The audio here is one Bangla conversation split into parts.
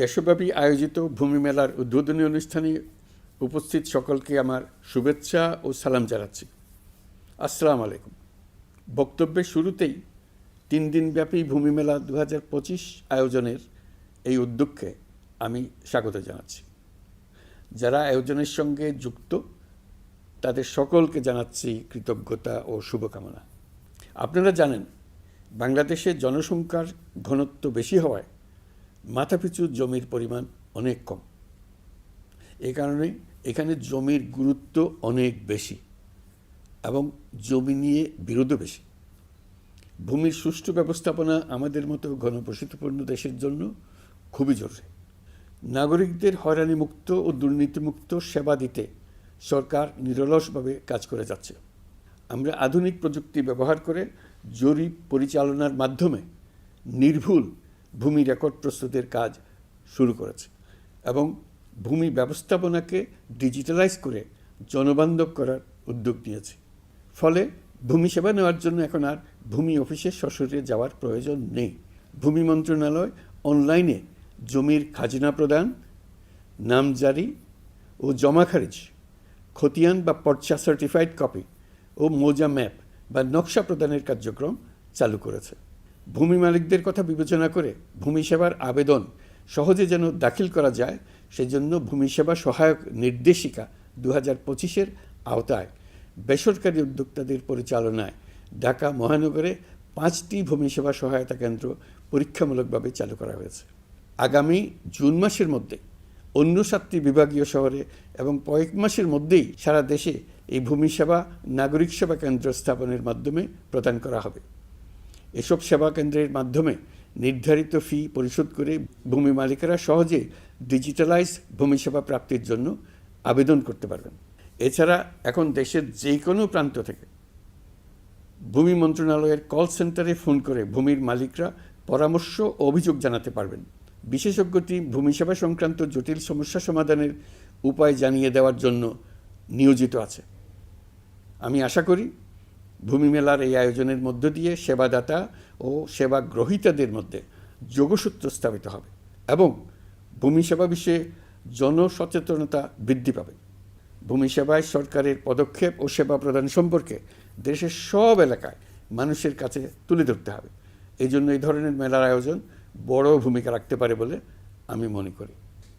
দেশব্যাপী আয়োজিত ভূমি মেলার উদ্বোধনী অনুষ্ঠানে উপস্থিত সকলকে আমার শুভেচ্ছা ও সালাম জানাচ্ছি। আসসালামু আলাইকুম। বক্তব্যের শুরুতেই তিন দিনব্যাপী ভূমি মেলা দু আয়োজনের এই উদ্যোগকে আমি স্বাগত জানাচ্ছি। যারা আয়োজনের সঙ্গে যুক্ত, তাদের সকলকে জানাচ্ছি কৃতজ্ঞতা ও শুভকামনা। আপনারা জানেন, বাংলাদেশে জনসংখ্যার ঘনত্ব বেশি হওয়ায় মাথাপিছু জমির পরিমাণ অনেক কম। এ কারণে এখানে জমির গুরুত্ব অনেক বেশি এবং জমি নিয়ে বিরোধও বেশি। ভূমির সুষ্ঠু ব্যবস্থাপনা আমাদের মতো ঘনবসতিপূর্ণ দেশের জন্য খুবই জরুরি। নাগরিকদের হয়রানিমুক্ত ও দুর্নীতিমুক্ত সেবা দিতে সরকার নিরলসভাবে কাজ করে যাচ্ছে। আমরা আধুনিক প্রযুক্তি ব্যবহার করে জরিপ পরিচালনার মাধ্যমে নির্ভুল ভূমি রেকর্ড প্রস্তুতের কাজ শুরু করেছে এবং ভূমি ব্যবস্থাপনাকে ডিজিটালাইজ করে জনবান্ধব করার উদ্যোগ নিয়েছে। ফলে ভূমি সেবা নেওয়ার জন্য এখন আর ভূমি অফিসে সশরীরে যাওয়ার প্রয়োজন নেই। ভূমি মন্ত্রণালয় অনলাইনে জমির খাজনা প্রদান নামজারি ও জমা খারিজ, খতিয়ান বা পর্চা সার্টিফাইড কপি ও মোজা ম্যাপ বা নকশা প্রদানের কার্যক্রম চালু করেছে। ভূমি মালিকদের কথা বিবেচনা করে ভূমি সেবার আবেদন সহজে যেন দাখিল করা যায়, সেজন্য ভূমি সেবা সহায়ক নির্দেশিকা দু হাজার পঁচিশের আওতায়। বেসরকারি উদ্যোক্তাদের পরিচালনায় ঢাকা মহানগরে পাঁচটি ভূমি সেবা সহায়তা কেন্দ্র পরীক্ষামূলকভাবে চালু করা হয়েছে। আগামী জুন মাসের মধ্যে অন্য সাতটি বিভাগীয় শহরে এবং কয়েক মাসের মধ্যেই সারা দেশে এই ভূমি সেবা নাগরিক সেবা কেন্দ্র স্থাপনের মাধ্যমে প্রদান করা হবে। এসব সেবা কেন্দ্রের মাধ্যমে নির্ধারিত ফি পরিশোধ করে ভূমি মালিকেরা সহজে ডিজিটালাইজ ভূমি সেবা প্রাপ্তির জন্য আবেদন করতে পারবেন। এছাড়া এখন দেশের যে কোনো প্রান্ত থেকে ভূমি মন্ত্রণালয়ের কল সেন্টারে ফোন করে ভূমির মালিকরা পরামর্শ ও অভিযোগ জানাতে পারবেন। বিশেষজ্ঞ টিম ভূমি সেবা সংক্রান্ত জটিল সমস্যা সমাধানের উপায় জানিয়ে দেওয়ার জন্য নিয়োজিত আছে। আমি আশা করি ভূমি মেলার এই আয়োজনের মধ্য দিয়ে সেবাদাতা ও সেবা গ্রহীতাদের মধ্যে যোগসূত্র স্থাপিত হবে এবং ভূমি সেবা বিষয়ে জনসচেতনতা বৃদ্ধি পাবে। ভূমি সেবায় সরকারের পদক্ষেপ ও সেবা প্রদান সম্পর্কে দেশের সব এলাকায় মানুষের কাছে তুলে ধরতে হবে। এই জন্য এই ধরনের মেলার আয়োজন বড় ভূমিকা রাখতে পারে বলে আমি মনে করি।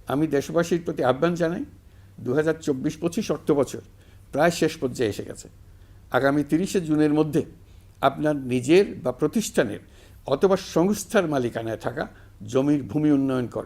আমি দেশবাসীর প্রতি আহ্বান জানাই দু হাজার চব্বিশ পঁচিশ অর্থ বছর প্রায় শেষ পর্যায়ে এসে গেছে। আগামী তিরিশে জুনের মধ্যে আপনার নিজের বা প্রতিষ্ঠানের অথবা সংস্থার মালিকানায় থাকা জমির ভূমি উন্নয়ন কর।